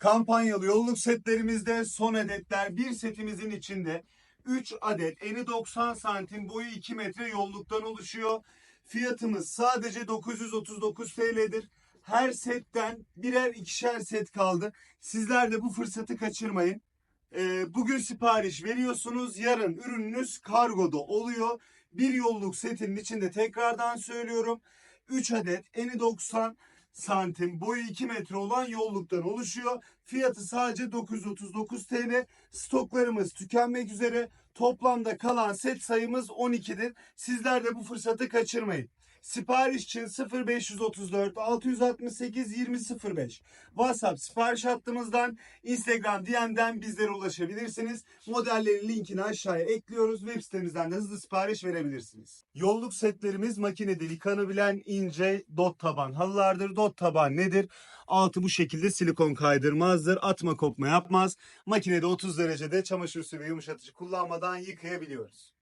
Kampanyalı yolluk setlerimizde son adetler bir setimizin içinde 3 adet eni 90 santim boyu 2 metre yolluktan oluşuyor. Fiyatımız sadece 939 TL'dir. Her setten birer ikişer set kaldı. Sizler de bu fırsatı kaçırmayın. Ee, bugün sipariş veriyorsunuz. Yarın ürününüz kargoda oluyor. Bir yolluk setinin içinde tekrardan söylüyorum. 3 adet eni 90 santim boyu 2 metre olan yolluktan oluşuyor. Fiyatı sadece 939 TL. Stoklarımız tükenmek üzere. Toplamda kalan set sayımız 12'dir. Sizler de bu fırsatı kaçırmayın. Sipariş için 0534 668 2005 WhatsApp sipariş hattımızdan Instagram DM'den bizlere ulaşabilirsiniz. Modellerin linkini aşağıya ekliyoruz. Web sitemizden de hızlı sipariş verebilirsiniz. Yolluk setlerimiz makinede yıkanabilen ince dot taban halılardır. Dot taban nedir? Altı bu şekilde silikon kaydırmazdır. Atma kopma yapmaz. Makinede 30 derecede çamaşır suyu ve yumuşatıcı kullanmadan yıkayabiliyoruz.